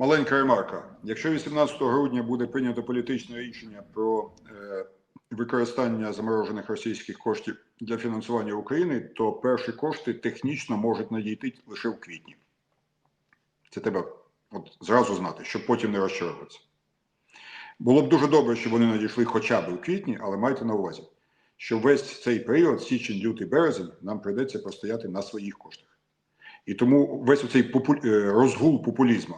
Маленька ремарка. Якщо 18 грудня буде прийнято політичне рішення про е, використання заморожених російських коштів для фінансування України, то перші кошти технічно можуть надійти лише в квітні. Це треба от зразу знати, щоб потім не розчаровуватися. Було б дуже добре, щоб вони надійшли хоча б у квітні, але майте на увазі, що весь цей період, січень, лютий, березень, нам прийдеться простояти на своїх коштах. І тому весь цей попу... е, розгул популізму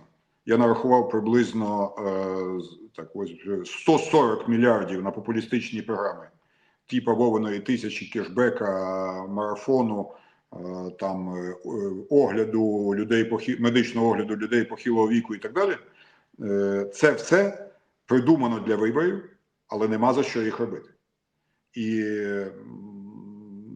я нарахував приблизно е, так, ось 140 мільярдів на популістичні програми, типа Вовиної тисячі кешбека, марафону, е, там е, огляду людей медичного огляду людей похилого віку і так далі. Е, Це все придумано для виборів, але нема за що їх робити. І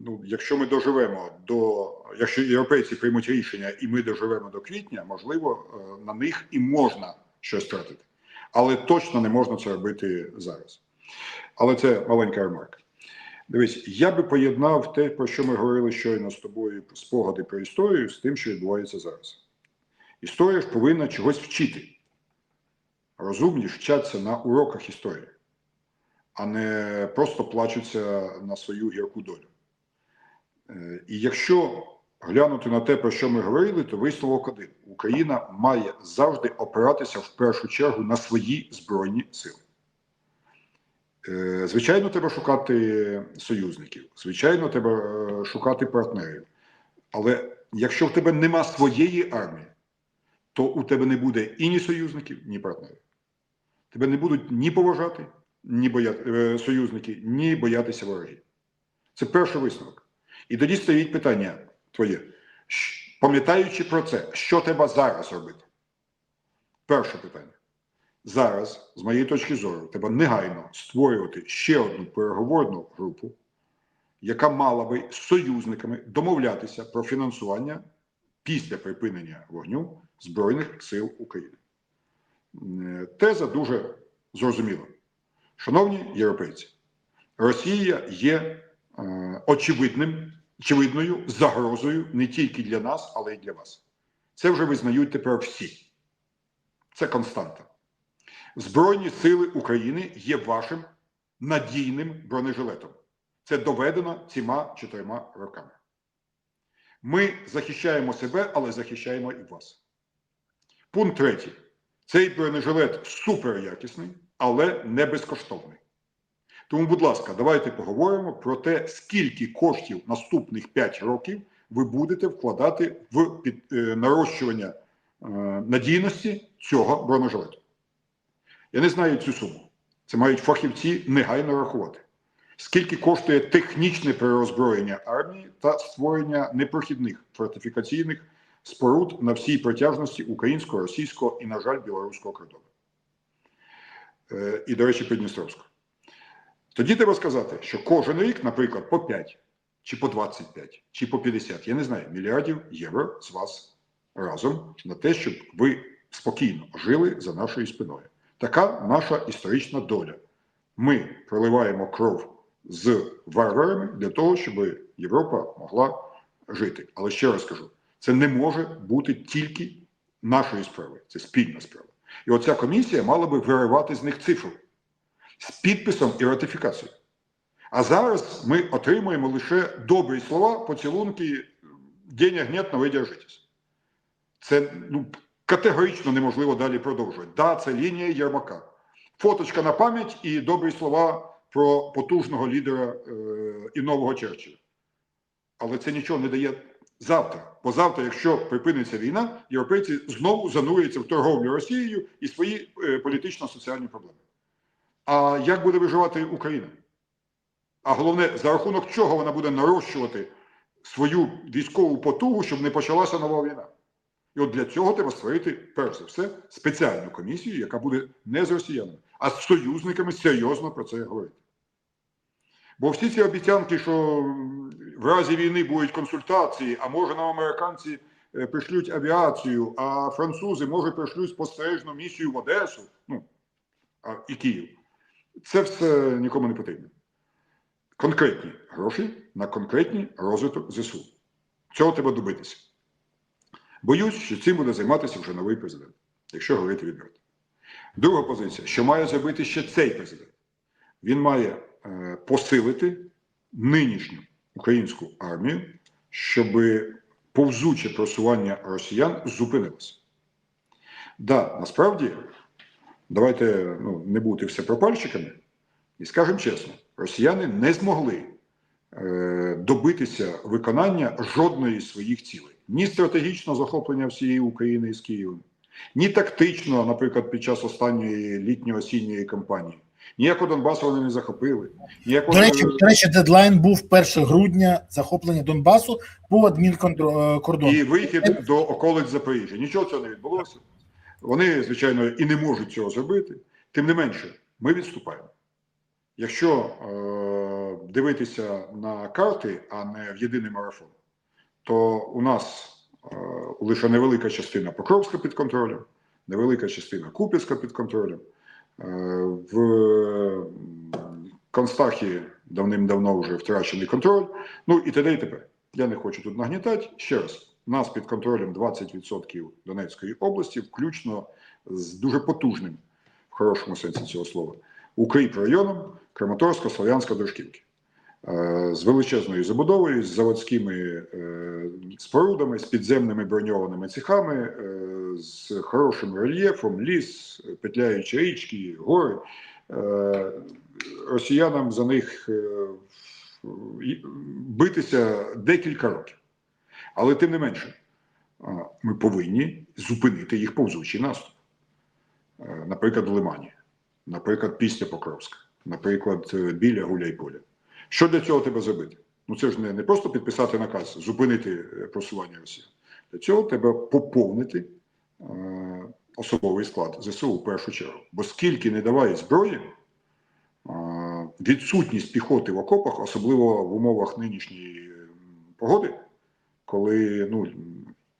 ну, якщо ми доживемо до, якщо європейці приймуть рішення і ми доживемо до квітня, можливо, е, на них і можна щось тратити. Але точно не можна це робити зараз. Але це маленька ремарка. Дивись, я би поєднав те, про що ми говорили щойно з тобою, спогади про історію, з тим, що відбувається зараз. Історія ж повинна чогось вчити. Розумні вчаться на уроках історії, а не просто плачуться на свою гірку долю. Е, І якщо глянути на те, про що ми говорили, то висновок один: Україна має завжди опиратися в першу чергу на свої збройні сили. Е, Звичайно, треба шукати союзників, звичайно, треба е, шукати партнерів. Але якщо в тебе нема своєї армії, то у тебе не буде і ні союзників, ні партнерів. Тебе не будуть ні поважати, ні боя... е, союзники, ні боятися ворогів. Це перший висновок. І тоді стоїть питання твоє. Пам'ятаючи про це, що треба зараз робити? Перше питання. Зараз, з моєї точки зору, треба негайно створювати ще одну переговорну групу, яка мала би з союзниками домовлятися про фінансування після припинення вогню Збройних сил України. Е, Теза дуже зрозуміла. Шановні європейці, Росія є е, очевидним, очевидною загрозою не тільки для нас, але й для вас. Це вже визнають тепер всі. Це константа. Збройні сили України є вашим надійним бронежилетом. Це доведено цими чотирма роками. Ми захищаємо себе, але захищаємо і вас. Пункт третій. Цей бронежилет суперякісний, але не безкоштовний. Тому, будь ласка, давайте поговоримо про те, скільки коштів наступних 5 років ви будете вкладати в під, е, нарощування е, надійності цього бронежилету. Я не знаю цю суму. Це мають фахівці негайно рахувати. Скільки коштує технічне переозброєння армії та створення непрохідних фортифікаційних споруд на всій протяжності українського, російського і, на жаль, білоруського кордону. Е, і, до речі, Придністровського. Тоді треба сказати, що кожен рік, наприклад, по 5, чи по 25, чи по 50, я не знаю, мільярдів євро з вас разом на те, щоб ви спокійно жили за нашою спиною. Така наша історична доля. Ми проливаємо кров з варварами для того, щоб Європа могла жити. Але ще раз кажу, це не може бути тільки нашої справи, це спільна справа. І оця комісія мала би виривати з них цифру з підписом і ратифікацією. А зараз ми отримуємо лише добрі слова, поцілунки, денег нет, но ви держитесь. Це ну, категорично неможливо далі продовжувати. Да, це лінія Єрмака. Фоточка на пам'ять і добрі слова про потужного лідера е, і нового Черчилля. Але це нічого не дає завтра. Бо завтра, якщо припиниться війна, європейці знову зануряться в торговлю Росією і свої е, політично-соціальні проблеми. А як буде виживати Україна? А головне, за рахунок чого вона буде нарощувати свою військову потугу, щоб не почалася нова війна? І от для цього треба створити, перш за все, спеціальну комісію, яка буде не з росіянами, а з союзниками серйозно про це говорити. Бо всі ці обіцянки, що в разі війни будуть консультації, а може нам американці е, пришлють авіацію, а французи, може, пришлють спостережну місію в Одесу ну, і Київ. Це все нікому не потрібно. Конкретні гроші на конкретний розвиток ЗСУ. Цього треба добитися. Боюсь, що цим буде займатися вже новий президент. якщо говорити відверто. Друга позиція, що має зробити ще цей президент? Він має е, посилити нинішню українську армію, щоб повзуче просування росіян зупинилося. Да, насправді, давайте ну, не бути все пропальщиками, і скажемо чесно, росіяни не змогли е, добитися виконання жодної з своїх цілей. Ні стратегічного захоплення всієї України із Києвом, ні тактично, наприклад, під час останньої літньо-осінньої кампанії. Ніякого Донбасу вони не захопили. Ніякого... До речі, до речі, дедлайн був 1 грудня захоплення Донбасу по адмінкордону. І вихід до околиць Запоріжжя. Нічого цього не відбулося. Вони, звичайно, і не можуть цього зробити. Тим не менше, ми відступаємо. Якщо е, дивитися на карти, а не в єдиний марафон, то у нас е, лише невелика частина Покровська під контролем, невелика частина Куп'янська під контролем. Е, в Констахі давним-давно вже втрачений контроль. Ну і т.д. і тепер. Я не хочу тут нагнітати. Ще раз, нас під контролем 20% Донецької області, включно з дуже потужним, в хорошому сенсі цього слова, укріп районом Краматорська, Слов'янська, Дружківки. Е, З величезною забудовою, з заводськими е, спорудами, з підземними броньованими цехами, е, з хорошим рельєфом, ліс, петляючі річки, гори. Росіянам за них битися декілька років. Але тим не менше, ми повинні зупинити їх повзучий наступ. Е, Наприклад, в Лимані, наприклад, після Покровська, наприклад, е, біля Гуляйполя. Що для цього треба зробити? Ну це ж не, не просто підписати наказ, зупинити е, просування Росії. Для цього треба поповнити е, особовий склад ЗСУ в першу чергу. Бо скільки не давай зброї, е, відсутність піхоти в окопах, особливо в умовах нинішньої погоди, коли ну,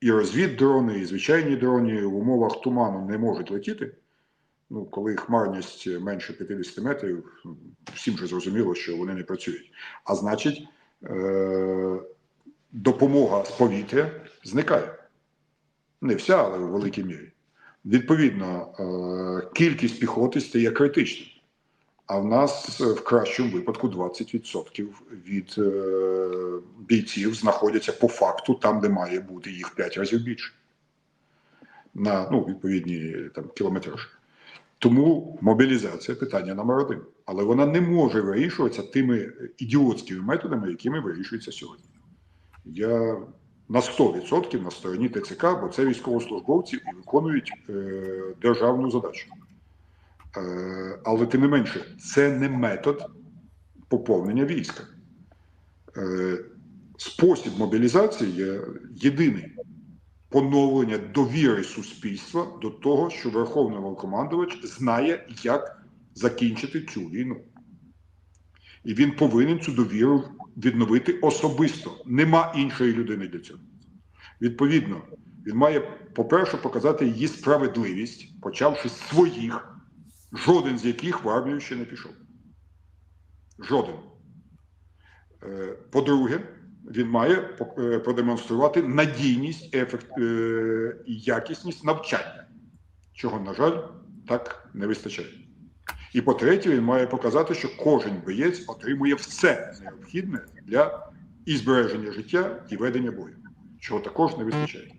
і розвіддрони, і звичайні дрони в умовах туману не можуть летіти. Ну, коли хмарність менше 50 метрів, всім же зрозуміло, що вони не працюють. А значить, е- допомога з повітря зникає. Не вся, але в великій мірі. Відповідно, е- кількість піхоти стає критичною. А в нас е, в кращому випадку 20% від е, бійців знаходяться по факту там, де має бути їх 5 разів більше. На ну, відповідні там, кілометраж. Тому мобілізація питання номер один. Але вона не може вирішуватися тими ідіотськими методами, якими вирішується сьогодні. Я на 100% на стороні ТЦК, бо це військовослужбовці і виконують е, державну задачу. Е, але тим не менше, це не метод поповнення війська. Е, спосіб мобілізації є єдиний поновлення довіри суспільства до того, що Верховний Головнокомандувач знає, як закінчити цю війну. І він повинен цю довіру відновити особисто. Нема іншої людини для цього. Відповідно, він має, по-перше, показати її справедливість, почавши з своїх, жоден з яких в армію ще не пішов. Жоден. Е, По-друге, він має е, продемонструвати надійність ефект, е, і якісність навчання, чого, на жаль, так не вистачає. І по-третє, він має показати, що кожен боєць отримує все необхідне для і збереження життя, і ведення бою, чого також не вистачає.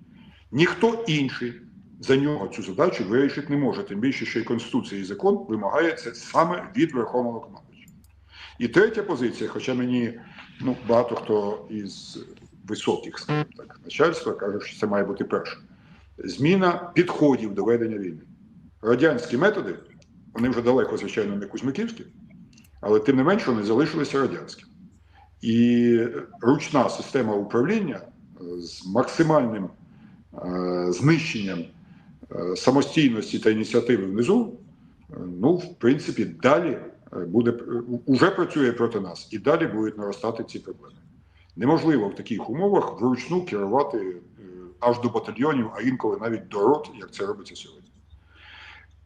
Ніхто інший за нього цю задачу вирішити не може, тим більше, що і Конституція і закон вимагає це саме від Верховного командувача. І третя позиція, хоча мені ну, багато хто із високих так, начальства каже, що це має бути перше. Зміна підходів до ведення війни. Радянські методи, вони вже далеко, звичайно, не кузьмиківські, але тим не менше вони залишилися радянськими. І ручна система управління е, з максимальним е, знищенням самостійності та ініціативи внизу, е, ну, в принципі, далі е, буде е, уже працює проти нас, і далі будуть наростати ці проблеми. Неможливо в таких умовах вручну керувати е, аж до батальйонів, а інколи навіть до рот, як це робиться сьогодні.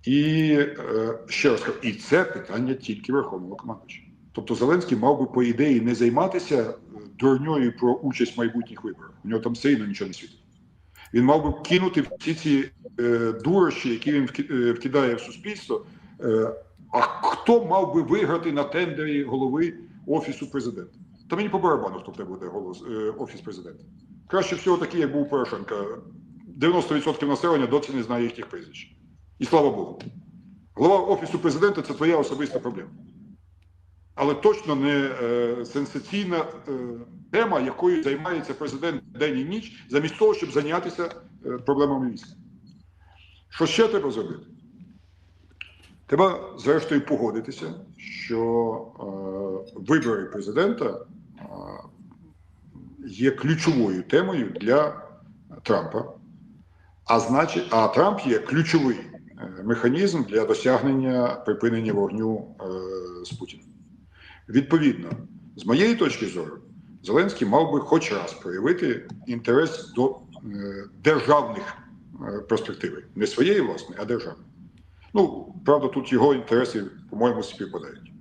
І е, ще раз кажу, і це питання тільки Верховного командувача. Тобто Зеленський мав би, по ідеї, не займатися е, дурньою про участь в майбутніх виборах. У нього там все одно нічого не світить. Він мав би кинути всі ці е, дурощі, які він е, вкидає в суспільство. Е, а хто мав би виграти на тендері голови Офісу президента? Та мені по барабану, хто в тебе буде голос е, Офіс президента. Краще всього такий, як був Порошенка. 90% населення досі не знає їхніх прізвищ. І слава Богу. Голова Офісу президента це твоя особиста проблема. Але точно не е, сенсаційна е, тема, якою займається президент день і ніч, замість того, щоб зайнятися е, проблемами війська. Що ще треба зробити? Треба, зрештою, погодитися, що е, вибори президента е, є ключовою темою для Трампа. А значить, а Трамп є ключовий механізм для досягнення припинення вогню е, з Путіним. Відповідно, з моєї точки зору, Зеленський мав би хоч раз проявити інтерес до е, державних е, перспективи, не своєї власної, а державної. Ну, правда, тут його інтереси, по-моєму, співпадають.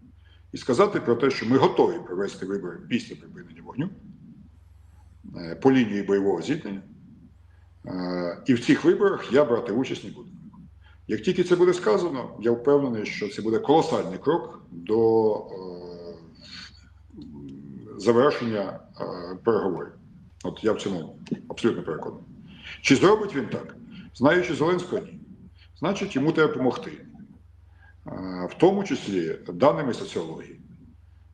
І сказати про те, що ми готові провести вибори після припинення вогню е, по лінії бойового зіткнення. Е, І в цих виборах я брати участь не буду. Як тільки це буде сказано, я впевнений, що це буде колосальний крок до е, завершення е, переговорів. От я в цьому абсолютно переконаний. Чи зробить він так? Знаючи Зеленського, ні. Значить, йому треба допомогти. Е, В тому числі даними соціології.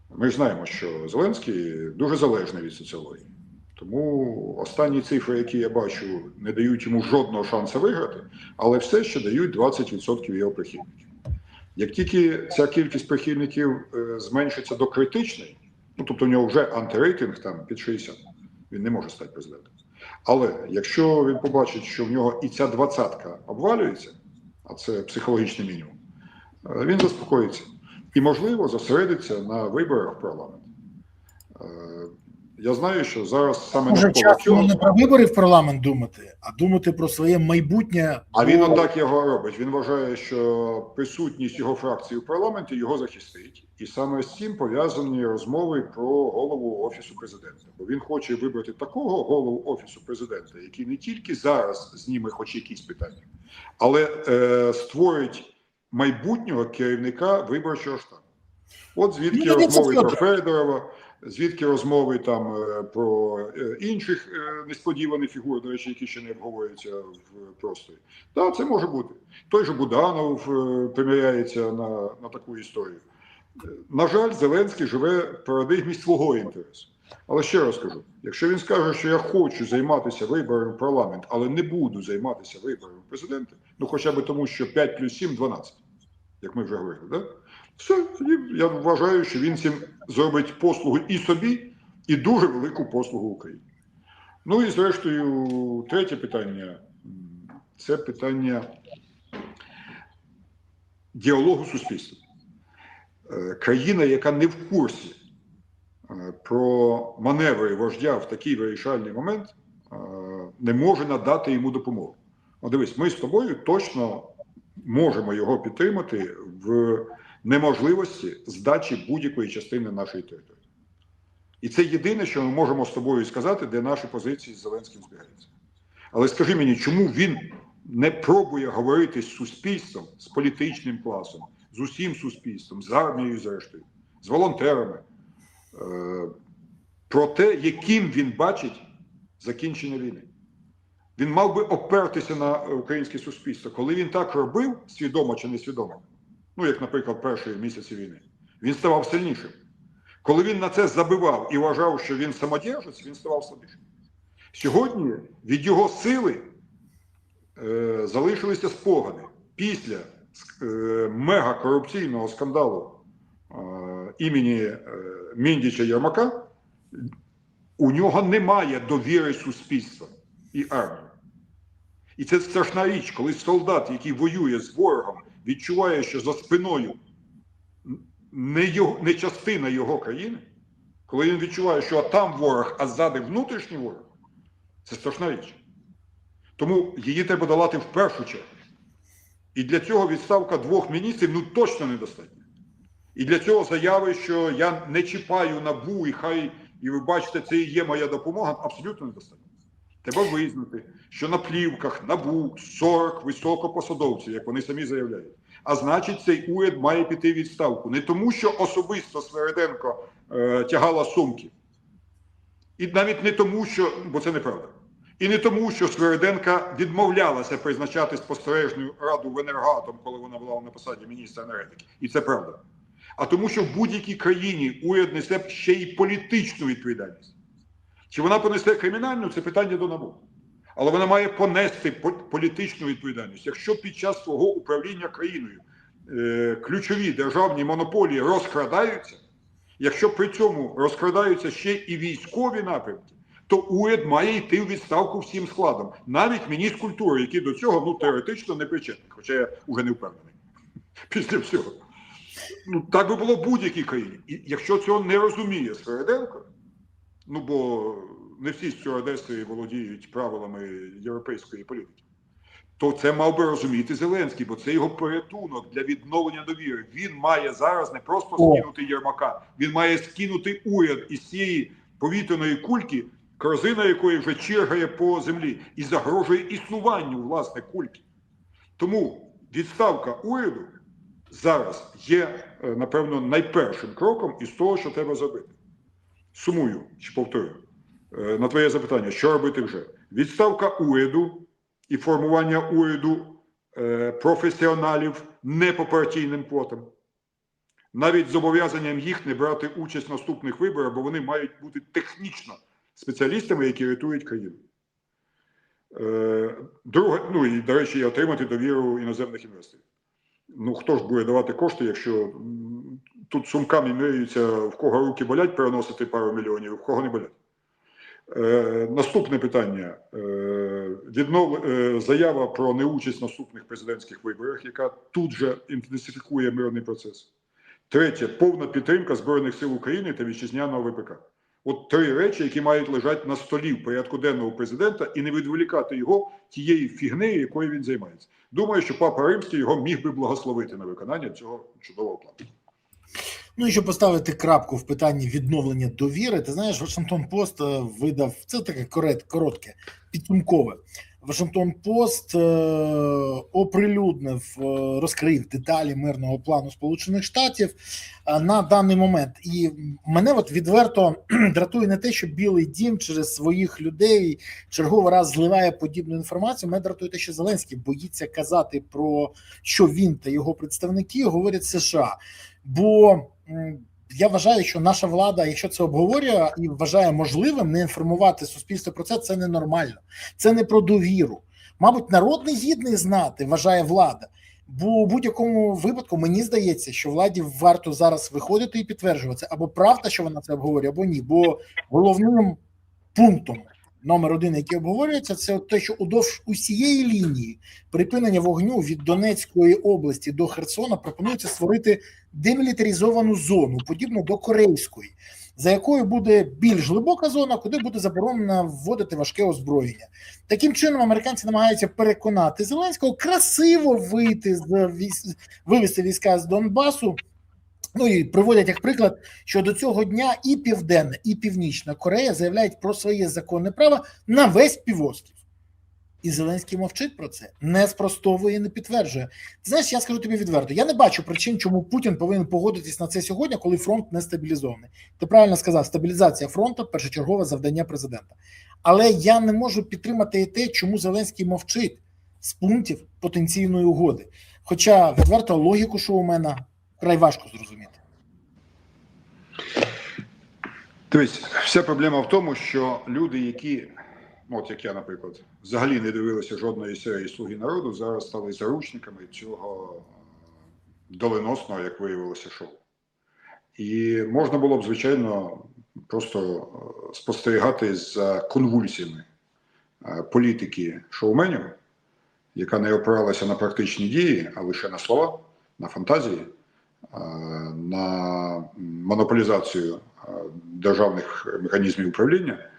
Ми ж знаємо, що Зеленський дуже залежний від соціології. Тому останні цифри, які я бачу, не дають йому жодного шансу виграти, але все ще дають 20% його прихильників. Як тільки ця кількість прихильників е, зменшиться до критичної, ну тобто у нього вже антирейтинг там під 60, він не може стати президентом. Але якщо він побачить, що в нього і ця двадцятка обвалюється, а це психологічний мінімум, е, він заспокоїться і, можливо, зосередиться на виборах в парламент. Е, Я знаю, що зараз саме Може, цього. не про вибори в парламент думати, а думати про своє майбутнє. А він отак його робить. Він вважає, що присутність його фракції в парламенті його захистить, і саме з цим пов'язані розмови про голову офісу президента. Бо він хоче вибрати такого голову офісу президента, який не тільки зараз зніме хоч якісь питання, але е, створить майбутнього керівника виборчого штабу. От звідки Ну, розмови про Федорова, звідки розмови там е, про е, інших е, несподіваних фігур, до речі, які ще не обговорюються в просторі. Так, це може бути. Той же Буданов приміряється на, на таку історію. На жаль, Зеленський живе в парадигмі свого інтересу. Але ще раз кажу: якщо він скаже, що я хочу займатися виборами в парламент, але не буду займатися виборами президента, ну хоча б тому, що 5 плюс 7 – 12, як ми вже говорили, да? Все, я вважаю, що він цим зробить послугу і собі, і дуже велику послугу Україні. Ну і зрештою, третє питання це питання діалогу суспільства. Е, Країна, яка не в курсі е, про маневри вождя в такий вирішальний момент, е, не може надати йому допомогу. От дивись, ми з тобою точно можемо його підтримати в неможливості здачі будь-якої частини нашої території. І це єдине, що ми можемо з тобою сказати, де наші позиції з Зеленським збігаються. Але скажи мені, чому він не пробує говорити з суспільством, з політичним класом, з усім суспільством, з армією, зрештою, з волонтерами, е, про те, яким він бачить закінчення війни? Він мав би опертися на українське суспільство. Коли він так робив, свідомо чи несвідомо, ну як, наприклад, перші місяці війни, він ставав сильнішим. Коли він на це забивав і вважав, що він самодержець, він ставав слабішим. Сьогодні від його сили е, залишилися спогади після е, мегакорупційного скандалу е, імені е, Міндіча Єрмака. У нього немає довіри суспільства і армії. І це страшна річ, коли солдат, який воює з ворогом, відчуває, що за спиною не, його, не частина його країни, коли він відчуває, що там ворог, а ззади внутрішній ворог, це страшна річ. Тому її треба долати в першу чергу. І для цього відставка двох міністрів ну точно недостатньо. І для цього заяви, що я не чіпаю набу, і хай, і ви бачите, це і є моя допомога, абсолютно недостатньо. Треба визнати, що на плівках набу 40 високопосадовців, як вони самі заявляють. А значить, цей уряд має піти відставку не тому, що особисто Свереденко е, тягала сумки, і навіть не тому, що бо це неправда. І не тому, що Свериденка відмовлялася призначати спостережну раду в енергоатом, коли вона була на посаді міністра енергетики. І це правда. А тому, що в будь-якій країні уряд несе ще й політичну відповідальність. Чи вона понесе кримінальну, це питання до НАБУ. Але вона має понести політичну відповідальність. Якщо під час свого управління країною е, ключові державні монополії розкрадаються, якщо при цьому розкрадаються ще і військові напрямки, то уряд має йти в відставку всім складом, навіть міністр культури, який до цього ну теоретично не причетний, хоча я вже не впевнений після всього. Ну так би було в будь-якій країні. І якщо цього не розуміє Свереденко, ну бо не всі стюардеси володіють правилами європейської політики, то це мав би розуміти Зеленський, бо це його порятунок для відновлення довіри. Він має зараз не просто скинути Єрмака, він має скинути уряд із цієї повітряної кульки, корзина якої вже чергає по землі і загрожує існуванню власне кульки. Тому відставка уряду зараз є, е, напевно, найпершим кроком із того, що треба зробити. Сумую чи повторю е, на твоє запитання, що робити вже? Відставка уряду і формування уряду е, професіоналів не по партійним квотам. Навіть зобов'язанням їх не брати участь в наступних виборах, бо вони мають бути технічно спеціалістами, які рятують країну. Е, Друге, ну і, до речі, отримати довіру іноземних інвесторів. Ну, хто ж буде давати кошти, якщо тут сумками міряються, в кого руки болять переносити пару мільйонів, в кого не болять. Е, наступне питання. Е, віднов, е, заява про неучасть в наступних президентських виборах, яка тут же інтенсифікує мирний процес. Третє повна підтримка Збройних сил України та вітчизняного ВПК. От три речі, які мають лежати на столі в порядку денного президента і не відволікати його тієї фігнею, якою він займається. Думаю, що папа Римський його міг би благословити на виконання цього чудового плану. Ну і щоб поставити крапку в питанні відновлення довіри, ти знаєш, Вашингтон Пост е, видав це таке корот- коротке, підсумкове. Вашингтон Пост е, оприлюднив, е, розкрив деталі мирного плану Сполучених Штатів на даний момент. І мене от відверто дратує не те, що Білий Дім через своїх людей черговий раз зливає подібну інформацію. Мене дратує те, що Зеленський боїться казати про що він та його представники говорять США. Бо я вважаю, що наша влада, якщо це обговорює і вважає можливим не інформувати суспільство про це, це ненормально. Це не про довіру. Мабуть, народ не гідний знати, вважає влада. Бо у будь-якому випадку мені здається, що владі варто зараз виходити і підтверджувати або правда, що вона це обговорює, або ні. Бо головним пунктом номер один, який обговорюється, це те, що удовж усієї лінії припинення вогню від Донецької області до Херсона пропонується створити демілітаризовану зону, подібну до корейської, за якою буде більш глибока зона, куди буде заборонено вводити важке озброєння. Таким чином, американці намагаються переконати Зеленського красиво вийти з вивести війська з Донбасу. Ну і приводять як приклад, що до цього дня і Південна, і Північна Корея заявляють про своє законне право на весь півострів. І Зеленський мовчить про це, не спростовує, не підтверджує. Знаєш, я скажу тобі відверто: я не бачу причин, чому Путін повинен погодитись на це сьогодні, коли фронт не стабілізований. Ти правильно сказав, стабілізація фронту першочергове завдання президента. Але я не можу підтримати і те, чому Зеленський мовчить з пунктів потенційної угоди. Хоча відверто логіку, що у мене край важко зрозуміти. Дивись, вся проблема в тому, що люди, які, от як я, наприклад, взагалі не дивилися жодної серії Слуги народу, зараз стали заручниками цього доленосного, як виявилося, шоу. І можна було б, звичайно, просто е, спостерігати за конвульсіями е, політики шоуменів, яка не опиралася на практичні дії, а лише на слова, на фантазії, на монополізацію е, державних механізмів управління.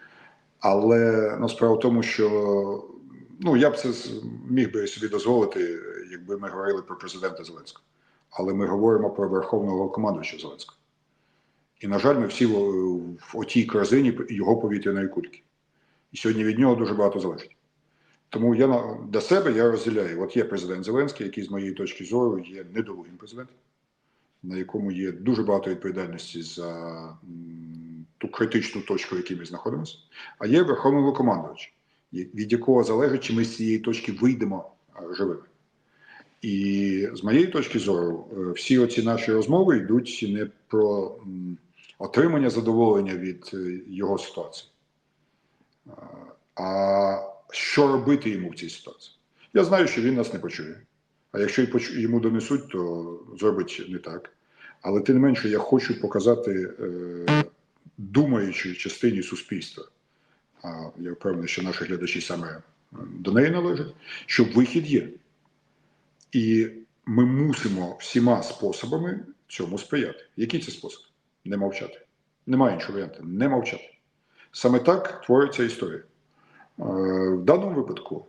Але ну, справа в тому, що ну я б це міг би собі дозволити, якби ми говорили про президента Зеленського. Але ми говоримо про верховного командувача Зеленського. І, на жаль, ми всі в, в отій корзині його повітряної кульки. І сьогодні від нього дуже багато залежить. Тому я для себе я розділяю. От є президент Зеленський, який з моєї точки зору є недолугим президентом, на якому є дуже багато відповідальності за ту критичну точку, в якій ми знаходимося. А є верховний Головнокомандувач, від якого залежить, чи ми з цієї точки вийдемо живими. І з моєї точки зору, е, всі оці наші розмови йдуть не про отримання задоволення від е, його ситуації, а що робити йому в цій ситуації. Я знаю, що він нас не почує. А якщо йому донесуть, то зробить не так. Але тим не менше, я хочу показати е, частині суспільства. А я впевнений, що наші глядачі саме е, до неї належать, що вихід є. І ми мусимо всіма способами цьому сприяти. Який це спосіб? Не мовчати. Немає іншого варіанту. Не мовчати. Саме так твориться історія. Е, В даному випадку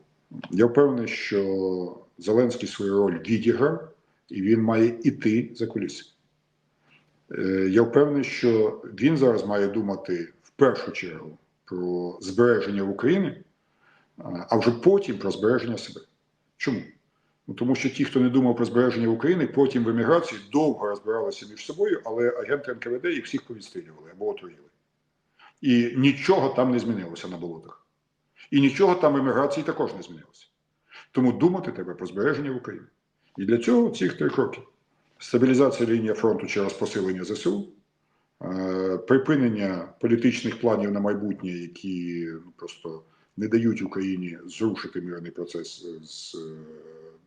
я впевнений, що Зеленський свою роль відіграв, і він має іти за куліси. Е, Я впевнений, що він зараз має думати в першу чергу про збереження України, а вже потім про збереження себе. Чому? Ну, тому що ті, хто не думав про збереження України, потім в еміграції довго розбиралися між собою, але агенти НКВД їх всіх повідстрілювали або отруїли. І нічого там не змінилося на болотах. І нічого там в еміграції також не змінилося. Тому думати треба про збереження України. І для цього цих три кроки: стабілізація лінії фронту через посилення ЗСУ, е, припинення політичних планів на майбутнє, які ну, просто не дають Україні зрушити мирний процес з е,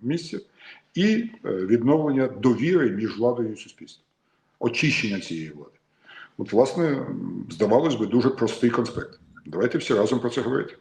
місця, і е, відновлення довіри між владою і суспільством, очищення цієї влади. От, власне, здавалось би, дуже простий конспект. Давайте всі разом про це говорити.